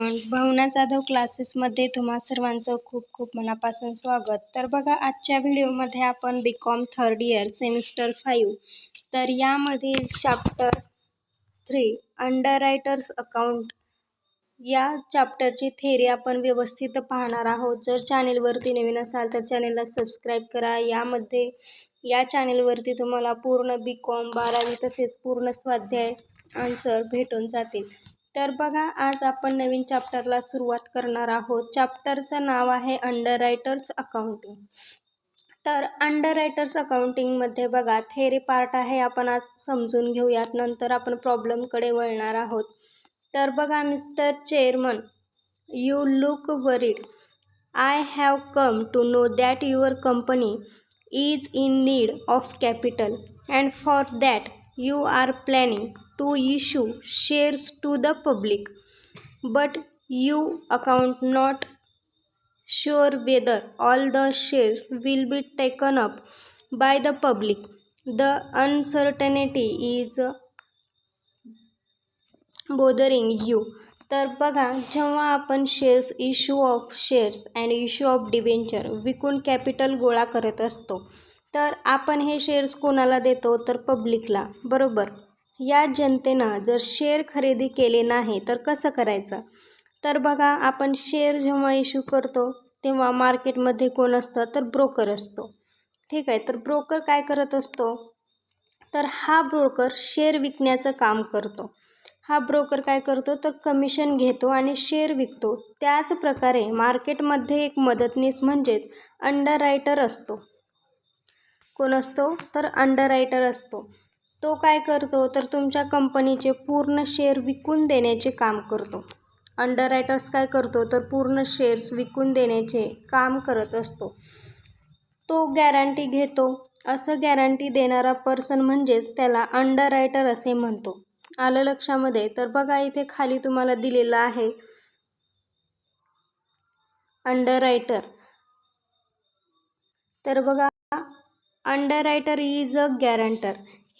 भावना जाधव क्लासेसमध्ये तुम्हा सर्वांचं खूप खूप मनापासून स्वागत. तर बघा आजच्या व्हिडिओमध्ये आपण B com third year semester five तर यामधील chapter three underwriters account या चॅप्टरची थेरी आपण व्यवस्थित पाहणार आहोत. जर चॅनेलवरती नवीन असाल तर चॅनेलला सबस्क्राईब करा. यामध्ये या चॅनेलवरती तुम्हाला पूर्ण बी कॉम बारावी तसेच पूर्ण स्वाध्याय आन्सर भेटून जातील. तर बघा आज आपण नवीन चॅप्टरला सुरुवात करणार आहोत. चॅप्टरचं नाव आहे अंडर रायटर्स अकाउंटिंग तर अंडर रायटर्स अकाउंटिंगमध्ये बघा थेरी पार्ट आहे आपण आज समजून घेऊयात. नंतर आपण प्रॉब्लेमकडे वळणार आहोत. तर बघा mister chairman you look worried I have come to know that your company is in need of capital and for that you are planning to issue shares to the public, but you account not sure whether all the shares will be taken up by the public. The uncertainty is bothering you. तर बघा जेव्हा आपण shares issue of shares and issue of debenture विकून capital गोळा करत असतो तर आपण हे शेअर्स कोणाला देतो तर पब्लिकला बरोबर या जनतेनं जर शेअर खरेदी केले नाही तर कसं करायचं? तर बघा आपण शेअर जेव्हा इश्यू करतो तेव्हा मार्केटमध्ये कोण असतं? तर ब्रोकर असतो. ठीक आहे? तर ब्रोकर काय करत असतो? तर हा ब्रोकर शेअर विकण्याचं काम करतो. हा ब्रोकर काय करतो? तर कमिशन घेतो आणि शेअर विकतो. त्याच प्रकारे मार्केटमध्ये एक मदतनीस म्हणजेच अंडर असतो. कोण असतो? तर अंडर रायटर असतो. तो काय करतो? तर तुमच्या कंपनीचे पूर्ण शेअर विकून देण्याचे काम करतो. अंडर रायटर्स काय करतो? तर पूर्ण शेअर्स विकून देण्याचे काम करत असतो. तो गॅरंटी घेतो. असं गॅरंटी देणारा पर्सन म्हणजेच त्याला अंडर रायटर असे म्हणतो. आलं लक्षामध्ये? तर बघा इथे खाली तुम्हाला दिलेलं आहे. अंडर रायटर तर बघा underwriter is a guarantor.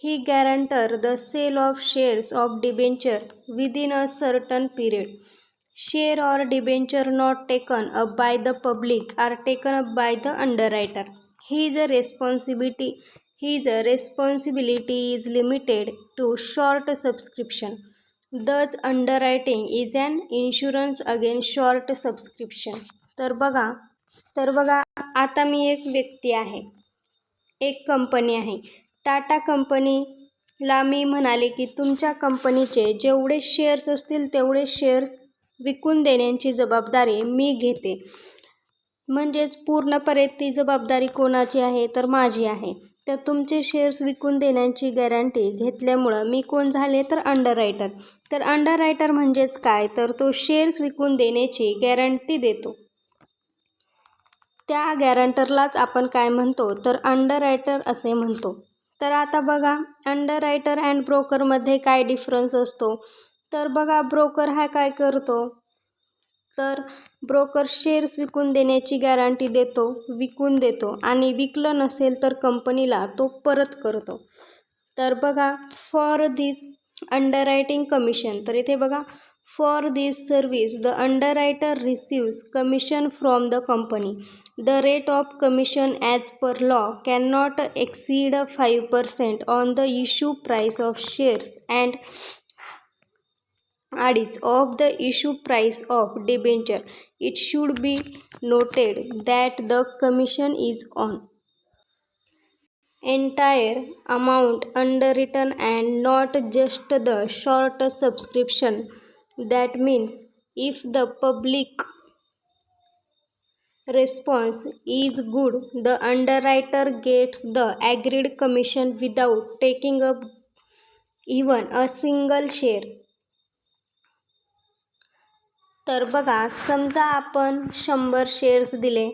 He guarantees the sale of shares of debenture within a certain period share or debenture not taken up by the public are taken up by the underwriter he is a responsibility he is a responsibility is limited to short subscription thus underwriting is an insurance against short subscription तर बघा तर बघा आता मी एक व्यक्ती आहे. एक company आहे. टाटा कंपनीला मी म्हणाले की तुमच्या कंपनीचे जेवढे शेअर्स असतील तेवढे शेअर्स विकून देण्याची जबाबदारी मी घेते. म्हणजेच पूर्णपणे ती जबाबदारी कोणाची आहे तर माझी आहे. तर तुमचे शेअर्स विकून देण्याची गॅरंटी घेतल्यामुळं मी कोण झाले? तर अंडर रायटर तर अंडर रायटर म्हणजेच काय? तर तो शेअर्स विकून देण्याची गॅरंटी देतो. त्या गॅरंटरलाच आपण काय म्हणतो? तर अंडर रायटर असे म्हणतो. तर आता बघा अंडर रायटर अँड ब्रोकरमध्ये काय डिफरन्स असतो? तर बघा ब्रोकर हा काय करतो? तर ब्रोकर शेअर्स विकून देण्याची गॅरंटी देतो विकून देतो. आणि विकलं नसेल तर कंपनीला तो परत करतो. तर बघा for this underwriting commission तर इथे बघा For this service, the underwriter receives commission from the company. The rate of commission as per law cannot exceed 5% on the issue price of shares and audits of the issue price of debenture. It should be noted that the commission is on entire amount underwritten and not just the short subscription that means if the public response is good the underwriter gets the agreed commission without taking up even a single share तर बघा समजा आपण शंभर shares दिले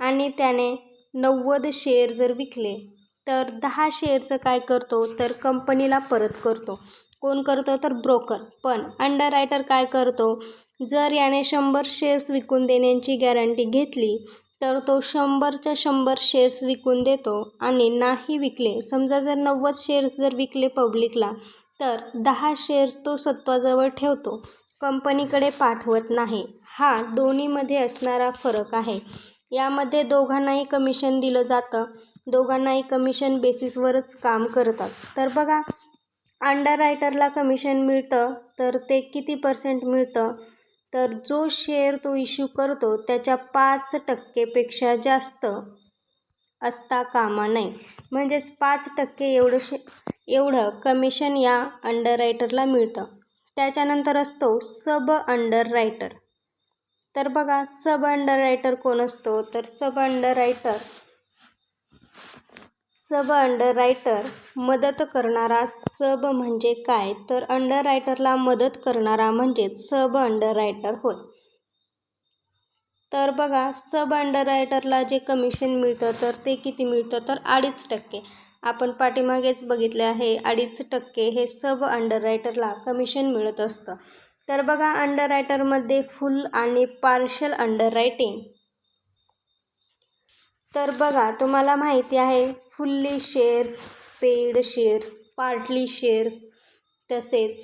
आणि त्याने नव्वद share जर विकले तर दहा शेअरचं काय करतो? तर कंपनीला परत करतो. कोण करतो तर ब्रोकर. पण अंडर रायटर काय करतो? जर याने शंभर शेअर्स विकून देण्याची गॅरंटी घेतली तर तो शंभरच्या शंभर शेअर्स विकून देतो आणि नाही विकले. समजा जर नव्वद शेअर्स जर विकले पब्लिकला तर दहा शेअर्स तो सत्वाजवळ ठेवतो. कंपनीकडे पाठवत नाही. हा दोन्हीमध्ये असणारा फरक आहे. यामध्ये दोघांनाही कमिशन दिलं जातं. दोघांनाही कमिशन बेसिसवरच काम करतात. तर बघा अंडर रायटरला कमिशन मिळतं तर ते किती पर्सेंट मिळतं? तर जो शेअर तो इश्यू करतो त्याच्या पाच टक्केपेक्षा जास्त असता कामा नये. म्हणजेच पाच टक्के एवढं शे एवढं कमिशन या अंडर रायटरला मिळतं. त्याच्यानंतर असतो सब अंडर रायटर तर बघा सब अंडर रायटर कोण असतो? तर सब underwriter sub underwriter मदत करणारा सब म्हणजे काय? तर अंडर रायटरला मदत करणारा म्हणजेच सब अंडर रायटर होय. तर बघा सब अंडर रायटरला जे कमिशन मिळतं तर ते किती मिळतं? तर अडीच टक्के. आपण पाठीमागेच बघितले आहे अडीच टक्के हे सब अंडर रायटरला कमिशन मिळत असतं. तर बघा अंडर रायटरमध्ये फुल आणि पार्शल अंडर रायटिंग तर बघा तुम्हाला माहिती आहे fully shares paid shares partly shares तसेच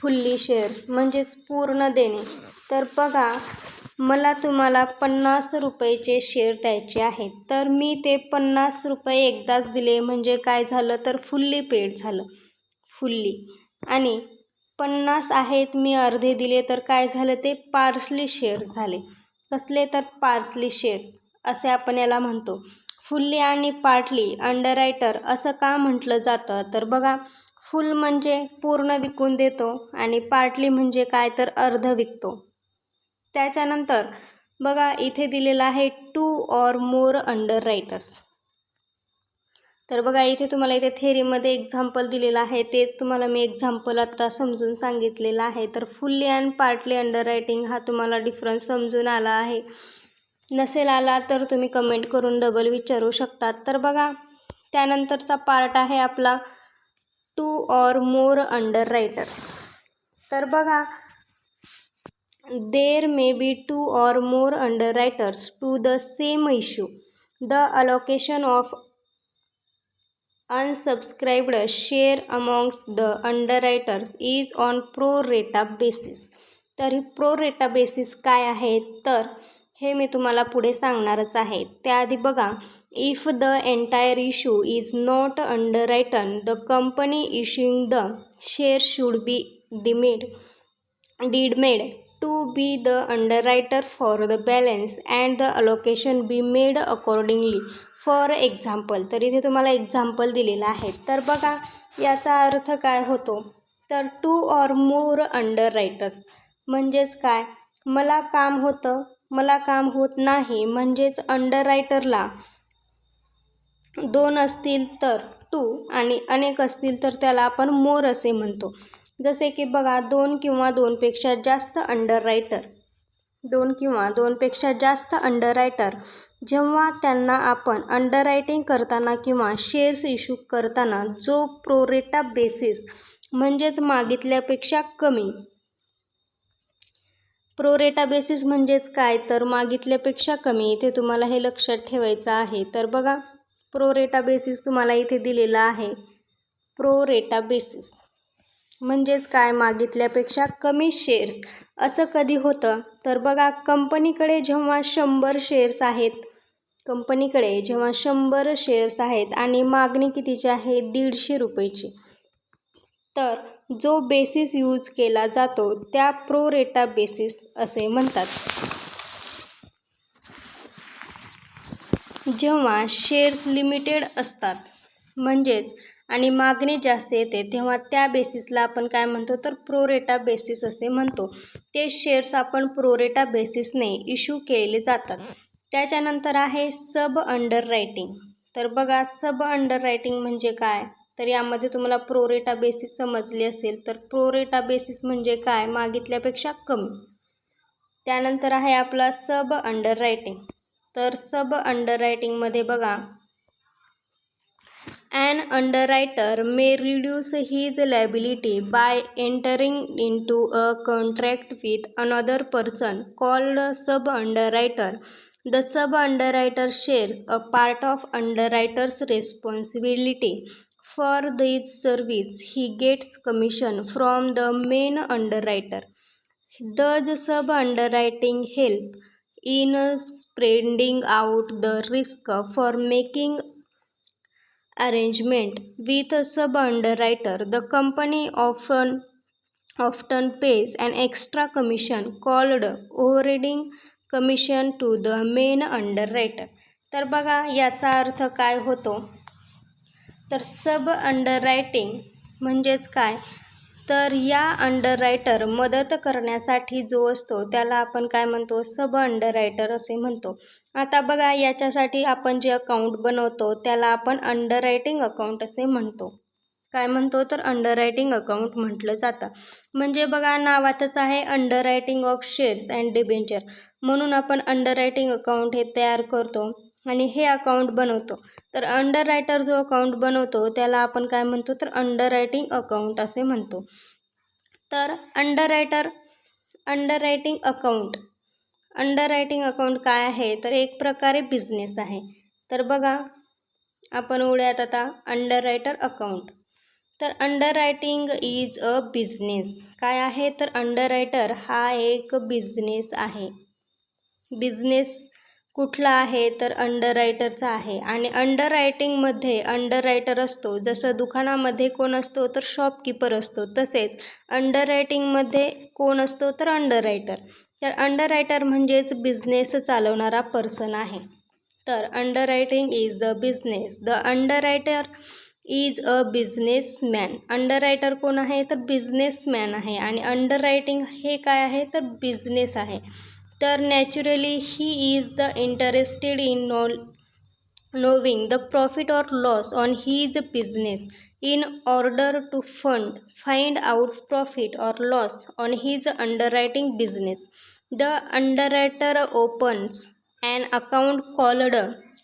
फुल्ली शेअर्स म्हणजेच पूर्ण देणे. तर बघा मला तुम्हाला पन्नास रुपयाचे शेअर द्यायचे आहेत. तर मी ते पन्नास रुपये एकदाच दिले म्हणजे काय झालं? तर फुल्ली पेड झालं. फुल्ली. आणि पन्नास आहेत मी अर्धे दिले तर काय झालं? ते पार्सली शेअर्स झाले. कसले तर पार्सली शेअर्स. असे आपण याला म्हणतो. फुल्ली आणि पार्टली अंडर रायटर असं का म्हटलं जातं? तर बघा फुल म्हणजे पूर्ण विकून देतो आणि पार्टली म्हणजे काय तर अर्ध विकतो. त्याच्यानंतर बघा इथे दिलेलं आहे two or more underwriters तर बघा इथे तुम्हाला इथे थेरीमध्ये एक्झाम्पल दिलेलं आहे. तेच तुम्हाला मी एक्झाम्पल आत्ता समजून सांगितलेलं आहे. तर fully and partly underwriting हा तुम्हाला डिफरन्स समजून आला आहे. नसेल आला तर तुम्ही कमेंट करून डबल विचारू शकतात. तर बघा त्यानंतरचा पार्ट आहे आपला two or more underwriters तर बघा there may be two or more underwriters to the same issue the allocation of unsubscribed share amongst the underwriters is on pro rata basis. तर ही प्रो रेटा बेसिस काय आहे? तर हे मी तुम्हाला पुढे सांगणारच आहे. त्याआधी बघा if the entire issue is not underwritten the company issuing the share should be deemed deed made to be the underwriter for the balance and the allocation be made accordingly for example तर इथे तुम्हाला example दिलेलं आहे. तर बघा याचा अर्थ काय होतो? तर two or more underwriters म्हणजेच काय? मला काम होतं मला काम होत नाही म्हणजेच अंडर रायटरला दोन असतील तर टू आणि अनेक असतील तर त्याला आपण मोर असे म्हणतो. जसे की बघा दोन किंवा दोनपेक्षा जास्त अंडर रायटर दोन किंवा दोनपेक्षा जास्त अंडर रायटर जेव्हा त्यांना आपण अंडर रायटिंग करताना किंवा शेअर्स इश्यू करताना जो प्रोरेटा बेसिस म्हणजेच मागितल्यापेक्षा कमी प्रोरेटा बेसिस म्हणजेच काय? तर मागितल्यापेक्षा कमी. इथे तुम्हाला हे लक्षात ठेवायचं आहे. तर बघा प्रोरेटा बेसिस तुम्हाला इथे दिलेला आहे. प्रोरेटा बेसिस म्हणजेच काय? मागितल्यापेक्षा कमी शेअर्स असं कधी होतं? तर बघा कंपनीकडे जेव्हा शंभर शेअर्स आहेत कंपनीकडे जेव्हा शंभर शेअर्स आहेत आणि मागणी कितीची आहे? दीडशे रुपयेची. तर जो बेसिस यूज केला जातो त्या प्रो रेटा बेसिस असे म्हणतात. जेव्हा शेअर्स लिमिटेड असतात म्हणजेच आणि मागणी जास्त येते तेव्हा त्या बेसिसला आपण काय म्हणतो? तर प्रोरेटा बेसिस असे म्हणतो. ते शेअर्स आपण प्रोरेटा बेसिसने इश्यू केले जातात. त्याच्यानंतर आहे सब अंडर रायटिंग तर बघा सब अंडर रायटिंग म्हणजे काय? तर यामध्ये तुम्हाला प्रोरेटा बेसिस समजली असेल तर प्रोरेटा बेसिस म्हणजे काय? मागितल्यापेक्षा कमी. त्यानंतर आहे आपला सब अंडर रायटिंग तर सब अंडर रायटिंगमध्ये बघा. Underwriter may reduce his liability by entering in to a contract with another person called sub underwriter the sub underwriter shares a part of underwriters responsibility for the service he gets commission from the main underwriter the ज sub underwriting help in spreading out the risk for making arrangement with a sub underwriter the company often often pays and extra commission called overriding commission to the main underwriter तर बघा याचा अर्थ काय होतो? तर सब underwriting म्हणजेच काय? तर या अंडररायटर मदत करण्यासाठी जो असतो त्याला आपण काय म्हणतो? सब अंडररायटर असे म्हणतो. आता बघा याच्यासाठी आपण जे अकाउंट बनवतो त्याला आपण अंडररायटिंग अकाउंट असे म्हणतो. काय म्हणतो? तर अंडररायटिंग अकाउंट म्हटलं जातं. म्हणजे बघा नावातच आहे underwriting of shares and debenture म्हणून आपण अंडररायटिंग अकाउंट हे तयार करतो आणि हे अकाउंट बनवतो. तर अंडर रायटर जो अकाउंट बनवतो त्याला आपण काय म्हणतो तर अंडर रायटिंग अकाउंट असे म्हणतो. तर underwriter underwriting account underwriting account काय आहे? तर एक प्रकारे बिझनेस आहे. तर बघा आपण उड्यात आता अंडर रायटर अकाउंट तर underwriting is a business काय आहे? तर अंडर रायटर हा एक बिझनेस आहे. बिझनेस कुठला आहे तर अंडर रायटरचा आहे. आणि अंडर रायटिंगमध्ये अंडर रायटर असतो. जसं दुकानामध्ये कोण असतो तर शॉपकीपर असतो. तसेच अंडर रायटिंगमध्ये कोण असतो तर अंडर रायटर तर अंडर रायटर म्हणजेच बिझनेस चालवणारा पर्सन आहे. तर underwriting is the business the underwriter is a businessman underwriter कोण आहे? तर बिझनेसमॅन आहे. आणि अंडर रायटिंग हे काय आहे? तर बिझनेस आहे. naturally he is the interested in knowing the profit or loss on his business in order to fund find out profit or loss on his underwriting business. The underwriter opens an account called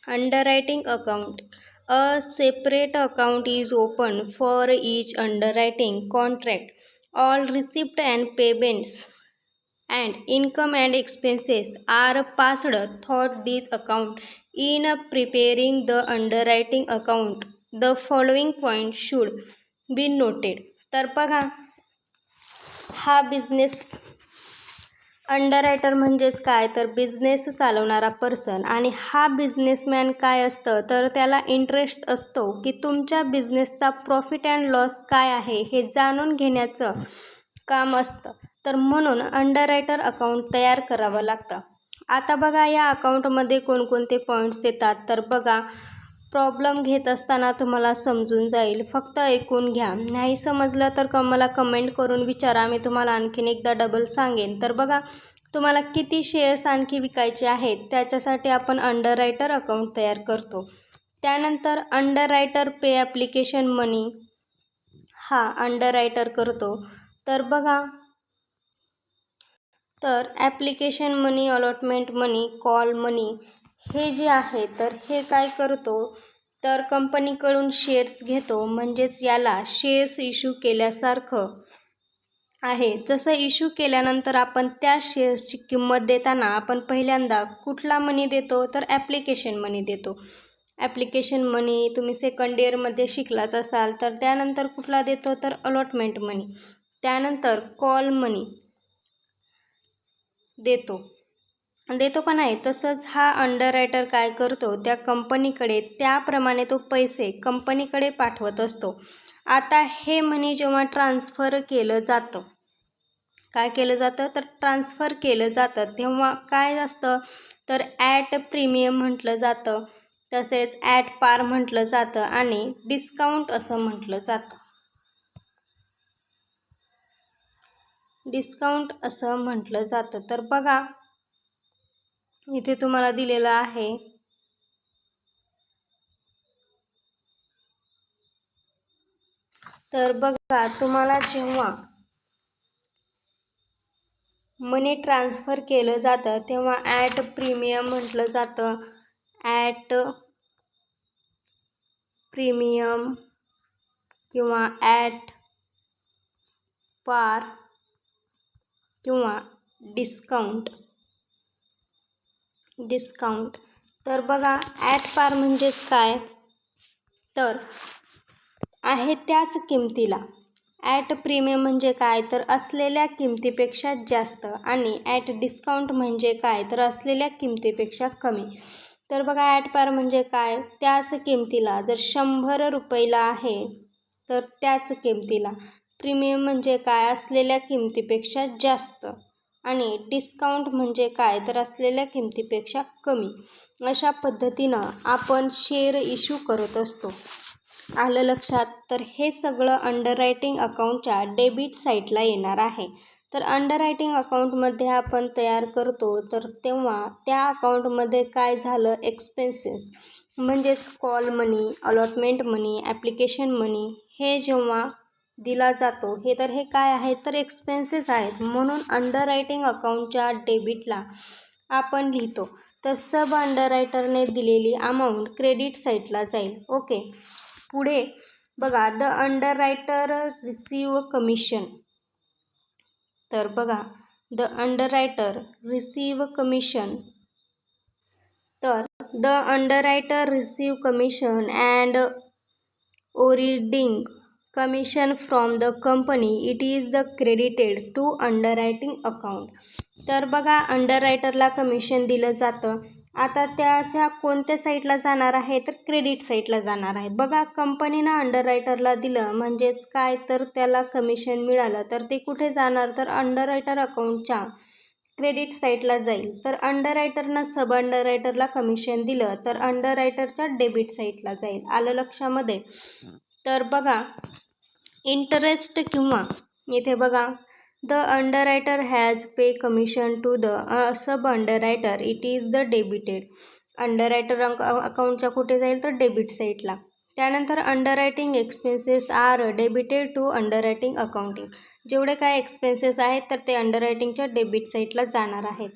underwriting account. A separate account is opened for each underwriting contract. All receipts and payments and income and expenses are passed through this account in preparing the underwriting account the following point should be noted तर बघा हा business अंडररायटर म्हणजेच काय तर business चालवणारा person आणि हा businessman काय असतं तर त्याला इंटरेस्ट असतो की तुमच्या बिझनेसचा प्रॉफिट अँड लॉस काय आहे हे जाणून घेण्याचं काम असतं तर म्हणून अंडररायटर अकाउंट तयार करावं लागतं. आता बघा या अकाउंटमध्ये कोणकोणते पॉईंट्स येतात? तर बघा प्रॉब्लेम घेत असताना तुम्हाला समजून जाईल. फक्त ऐकून घ्या. नाही समजलं तर क मला कमेंट करून विचारा. मी तुम्हाला आणखीन एकदा डबल सांगेन. तर बघा तुम्हाला किती शेअर्स आणखी विकायचे आहेत? त्याच्यासाठी आपण अंडररायटर अकाउंट तयार करतो. त्यानंतर अंडररायटर पे ॲप्लिकेशन मनी हा अंडररायटर करतो. तर बघा तर application money allotment money call money हे जे आहे तर हे काय करतो? तर कंपनीकडून शेअर्स घेतो. म्हणजेच याला शेअर्स इश्यू केल्यासारखं आहे. जसं इश्यू केल्यानंतर आपण त्या शेअर्सची किंमत देताना आपण पहिल्यांदा कुठला मनी देतो? तर ॲप्लिकेशन मनी देतो. ॲप्लिकेशन मनी तुम्ही सेकंड इयरमध्ये शिकलाच असाल तर त्यानंतर कुठला देतो? तर अलॉटमेंट मनी. त्यानंतर कॉल मनी. देतो. देतो का नाही? तसंच हा अंडर रायटर काय करतो? त्या कंपनीकडे त्याप्रमाणे तो पैसे कंपनीकडे पाठवत असतो. आता हे मनी जेव्हा ट्रान्सफर केलं जातं काय केलं जातं? तर ट्रान्सफर केलं जातं. तेव्हा काय असतं? तर ॲट प्रीमियम म्हटलं जातं तसेच ॲट पार म्हटलं जातं आणि डिस्काउंट असं म्हटलं जातं. डिस्काउंट असं म्हटलं जातं. तर बघा इथे तुम्हाला दिलेलं आहे. तर बघा तुम्हाला जेव्हा मनी ट्रान्सफर केलं जातं तेव्हा ॲट प्रीमियम म्हटलं जातं. ॲट प्रीमियम किंवा ॲट पार किंवा डिस्काउंट डिस्काउंट तर बघा ॲट पार म्हणजेच काय? तर आहे त्याच किमतीला. ॲट प्रीमियम म्हणजे काय? तर असलेल्या किमतीपेक्षा जास्त आणि ॲट डिस्काउंट म्हणजे काय? तर असलेल्या किमतीपेक्षा कमी. तर बघा ॲट पार म्हणजे काय? त्याच किमतीला जर शंभर रुपयाला आहे तर त्याच किमतीला. प्रीमियम म्हणजे काय? असलेल्या किमतीपेक्षा जास्त. आणि डिस्काउंट म्हणजे काय? तर असलेल्या किमतीपेक्षा कमी. अशा पद्धतीनं आपण शेअर इश्यू करत असतो. आलं लक्षात? तर हे सगळं अंडररायटिंग अकाउंटच्या डेबिट साईटला येणार आहे. तर अंडररायटिंग अकाउंटमध्ये आपण तयार करतो तर तेव्हा त्या अकाउंटमध्ये काय झालं? एक्सपेन्सेस म्हणजेच call money allotment money application money हे जेव्हा दिला जातो. हे तर हे काय आहे तर एक्सपेन्सेस आहेत. म्हणून अंडर रायटिंग अकाउंटच्या डेबिटला आपण लिहितो. तर सब अंडररायटरने दिलेली अमाऊंट क्रेडिट साईटला जाईल. ओके पुढे बघा the underwriter receive commission तर बघा the underwriter receive commission तर the underwriter receive commission and overriding commission from the company it is the credited to underwriting account. तर बघा अंडररायटरला कमिशन दिलं जातं. आता त्याच्या कोणत्या साईटला जाणार आहे? तर क्रेडिट साईटला जाणार आहे. बघा कंपनीनं अंडर रायटरला दिलं म्हणजेच काय? तर त्याला कमिशन मिळालं. तर ते कुठे जाणार? तर अंडर रायटर अकाउंटच्या क्रेडिट साईटला जाईल. तर अंडर रायटरनं सब अंडररायटरला कमिशन दिलं तर अंडर रायटरच्या डेबिट साईटला जाईल. आलं लक्षामध्ये? तर बघा इंटरेस्ट किंवा इथे बघा the underwriter has pay commission to the sub underwriter it is the debited. Underwriter अंक अकाउंटच्या कुठे जाईल तर डेबिट साईटला. त्यानंतर underwriting expenses are debited to underwriting accounting. जेवढे काय एक्सपेन्सेस आहेत तर ते अंडररायटिंगच्या डेबिट साईटला जाणार आहेत.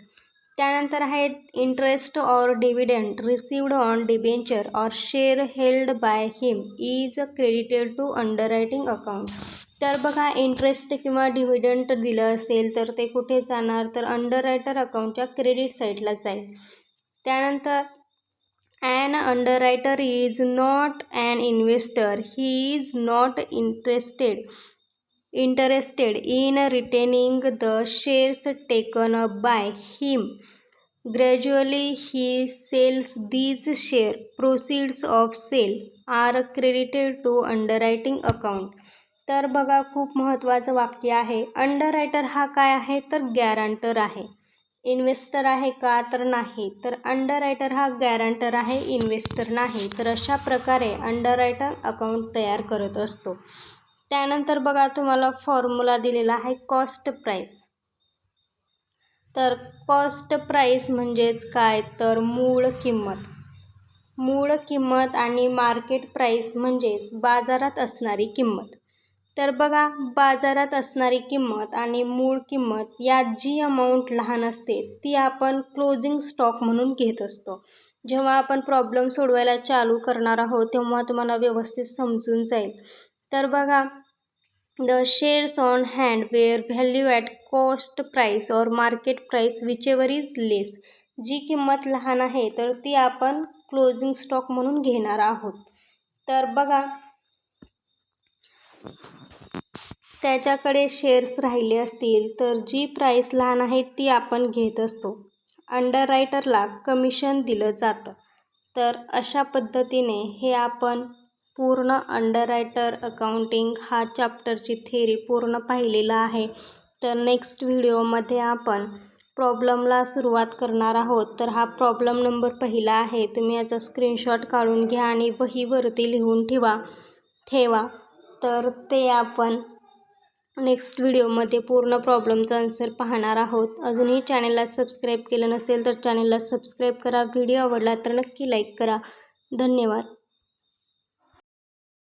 त्यानंतर आहे interest or dividend received on debenture or share held by him is credited to underwriting account तर बघा इंटरेस्ट किंवा डिव्हिडंट दिलं असेल तर ते कुठे जाणार? तर अंडर रायटर अकाउंटच्या क्रेडिट साईडला जाईल. त्यानंतर an underwriter is not an investor he is not interested interested in retaining the shares taken up by him gradually he sells these share proceeds of sale are credited to underwriting account तर बघा खूप महत्त्वाचं वाक्य आहे. Under writer हा काय आहे? तर गॅरंटर आहे. इन्व्हेस्टर आहे का? तर नाही. तर अंडर रायटर हा गॅरंटर आहे इन्व्हेस्टर नाही. तर अशा प्रकारे अंडर रायटर अकाउंट तयार करत असतो. त्यानंतर बघा तुम्हाला फॉर्म्युला दिलेला आहे कॉस्ट प्राईस तर कॉस्ट प्राईस म्हणजेच काय? तर मूळ किंमत. मूळ किंमत आणि मार्केट प्राईस म्हणजेच बाजारात असणारी किंमत. तर बघा बाजारात असणारी किंमत आणि मूळ किंमत यात जी अमाऊंट लहान असते ती आपण क्लोजिंग स्टॉक म्हणून घेत असतो. जेव्हा आपण प्रॉब्लेम सोडवायला चालू करणार आहोत तेव्हा तुम्हाला व्यवस्थित समजून जाईल. तर बघा the shares on hand were value at cost price or market price whichever is less जी किंमत लहान आहे तर ती आपण क्लोजिंग स्टॉक म्हणून घेणार आहोत. तर बघा त्याच्याकडे शेअर्स राहिले असतील तर जी प्राईस लहान आहे ती आपण घेत असतो. अंडर रायटरला कमिशन दिलं जातं. तर अशा पद्धतीने हे आपण पूर्ण अंडर रायटर अकाउंटिंग हा चॅप्टरची थेरी पूर्ण पाहिलेला आहे. तर नेक्स्ट व्हिडिओमध्ये आपण प्रॉब्लेमला सुरुवात करणार आहोत. तर हा प्रॉब्लेम नंबर पहिला आहे. तुम्ही याचा स्क्रीनशॉट काढून घ्या आणि वहीवरती लिहून ठेवा. ठेवा. तर ते आपण नेक्स्ट व्हिडिओमध्ये पूर्ण प्रॉब्लेमचा आन्सर पाहणार आहोत. अजूनही चॅनलला सबस्क्राईब केलं नसेल तर चॅनलला सबस्क्राईब करा. व्हिडिओ आवडला तर नक्की लाईक करा. धन्यवाद.